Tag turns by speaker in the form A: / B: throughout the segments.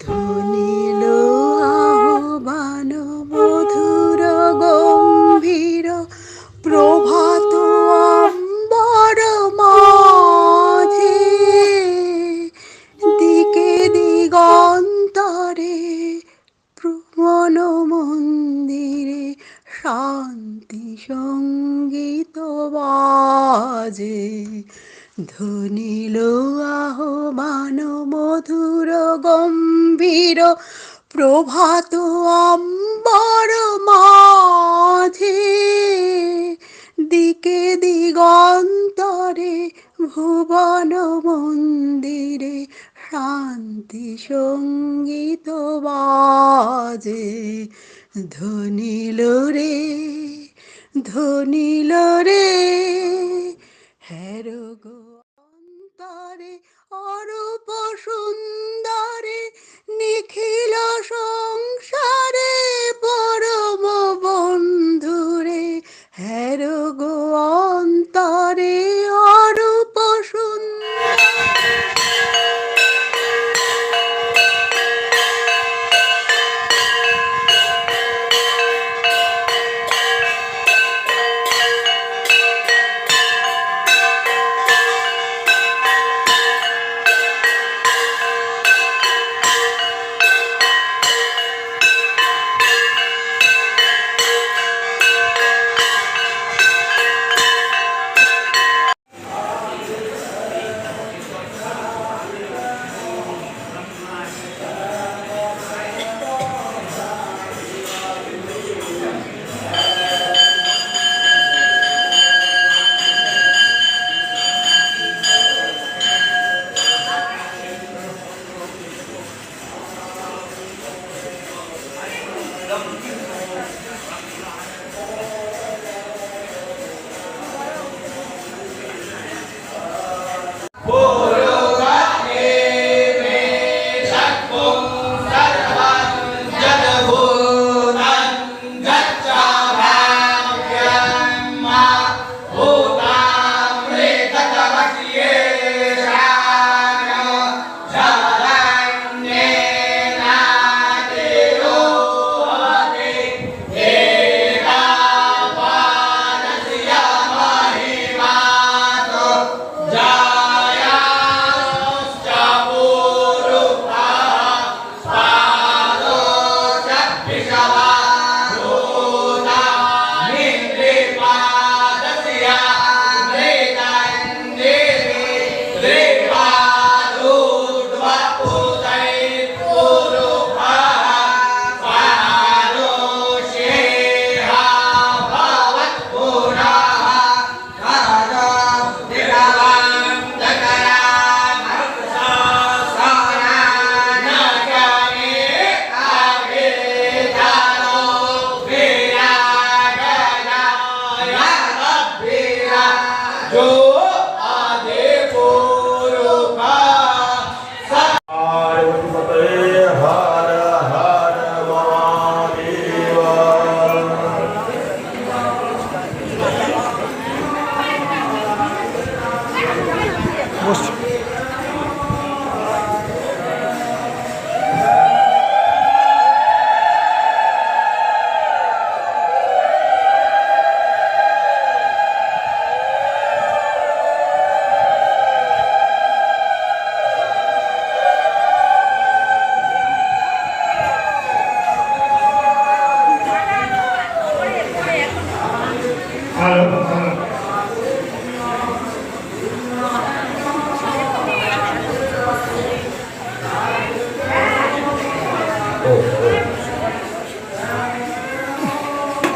A: ধ্বনিল আহ্বান মধুর গম্ভীর প্রভাত দিকে দিগন্তরে প্রমন মন্দিরে শান্তি সংগীত বাজে। ধ্বনিল আহ্বান মধুর গম্ভীর প্রভাত অম্বর মাঝে। দিকে দিগন্তরে ভুবন মন্দিরে শান্তি সংগীত বাজে। ধ্বনিল রে ধ্বনিল রে, হ্যারো গো। অন্তরে অরূপ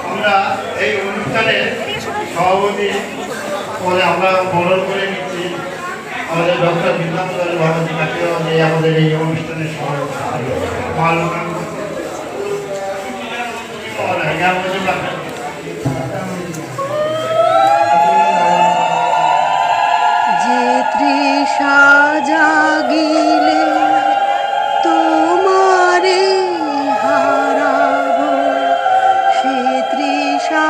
B: আমরা এই অনুষ্ঠানের সভাপতি পদে আমরা বরণ করে নিচ্ছি। আমাদের ডক্টর বিদ্যান্তর ভগবতী কাটিও যে আমাদের এই অনুষ্ঠানের সভাপতি মাল্যকান
A: তৃষা জাগিলে তোমারে হারাব সে তৃষা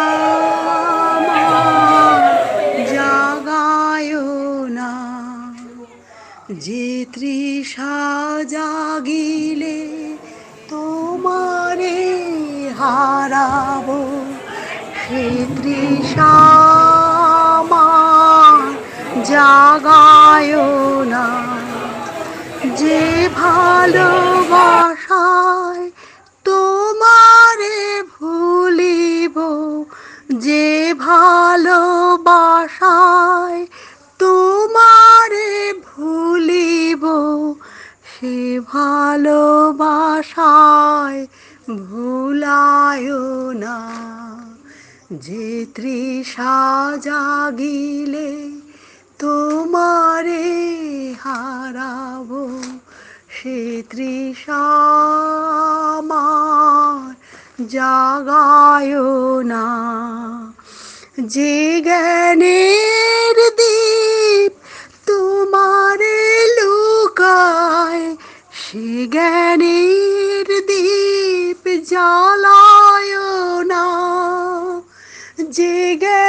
A: জাগায় না। যে তৃষা জাগিলে তোমারে হারাবো সে তৃষা জাগায় না। যে ভালোবাসায় তোমারে ভুলিব, যে ভালোবাসায় তোমারে ভুলিব, সে ভালোবাসায় ভুলায় না। যে তৃষা জাগিলে তোমারে হারাবো সে তৃষা আমার। জাগায় না। যে জ্ঞানের দ্বীপ তোমারে লুকায়, সে জ্ঞানের দ্বীপ জ্বালায় না। যে জ্ঞানের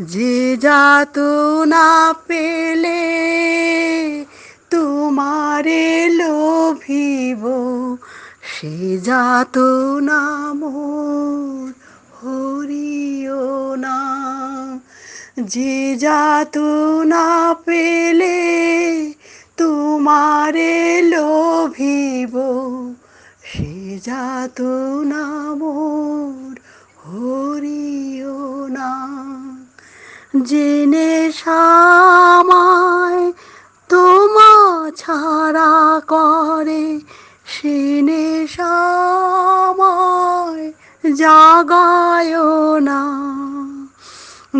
A: যে যাত না পেলে তোমারে লোভিব, সে যাত না মোর হরিও না। যে যাত না পেলে তোমারে লোভিব, সে যাত না মোর হরিও না। জেনে সামায় তোমা ছাড়া করে সে সামায় জাগায় না।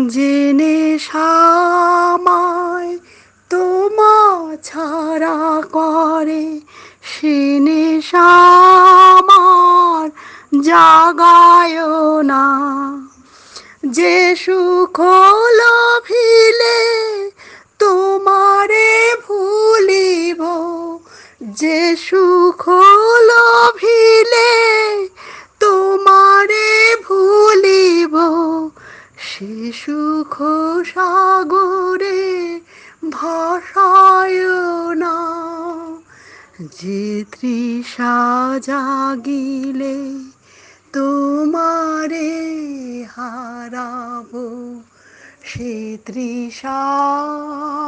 A: জেনে সামায় তোমা ছাড়া করে সে সামার জাগায় না। যে সুখ লভিলে তোমারে ভুলিব, যে সুখ লভিলে তোমারে ভুলিব, সে সুখ সাগরে ভাষায় না। যে তৃষা জাগিলে তোমারে হারাবো সে তৃষা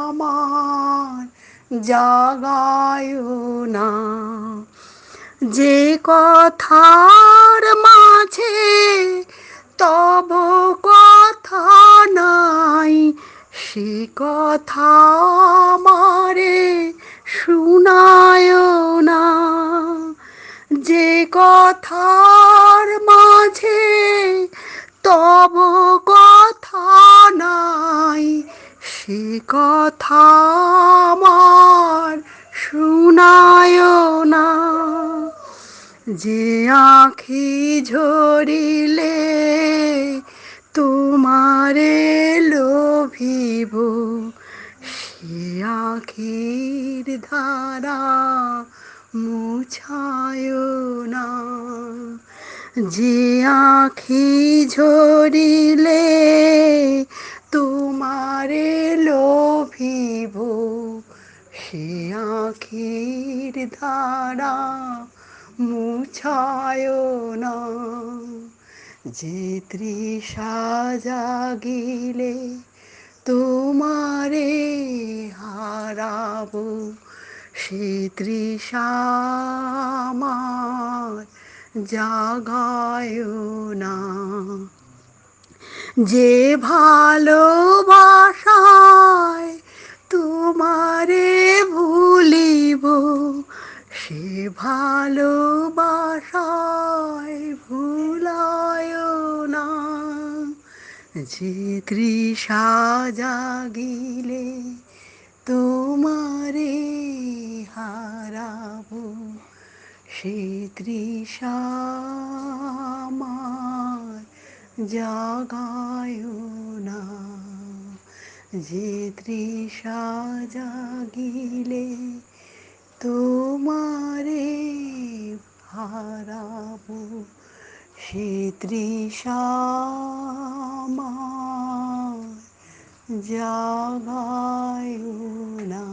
A: আমার জাগায় না। যে কথার মাঝে তব কথা নাই, সে কথা মারে শুনায় না। যে কথার ঝরিলে তোমারে লোভিব। সে আখির ধারা মুছায় না। যে আখি ঝরিলে তোমারে লোভিব। সে আখির ধারা মুছায় না। যে তৃষা জাগিলে তোমারে হারাবো, সে তৃষা জাগায় না। যে ভালোবাসায় তোমারে ভুলিব ভালোবাসায় ভুলায় না। যে তৃষা জাগিলে তোমারে হারাবো, সে তৃষা জাগায় না। যে তৃষা জাগিলে তোমারে হারাবো সে তৃষা জাগায় না।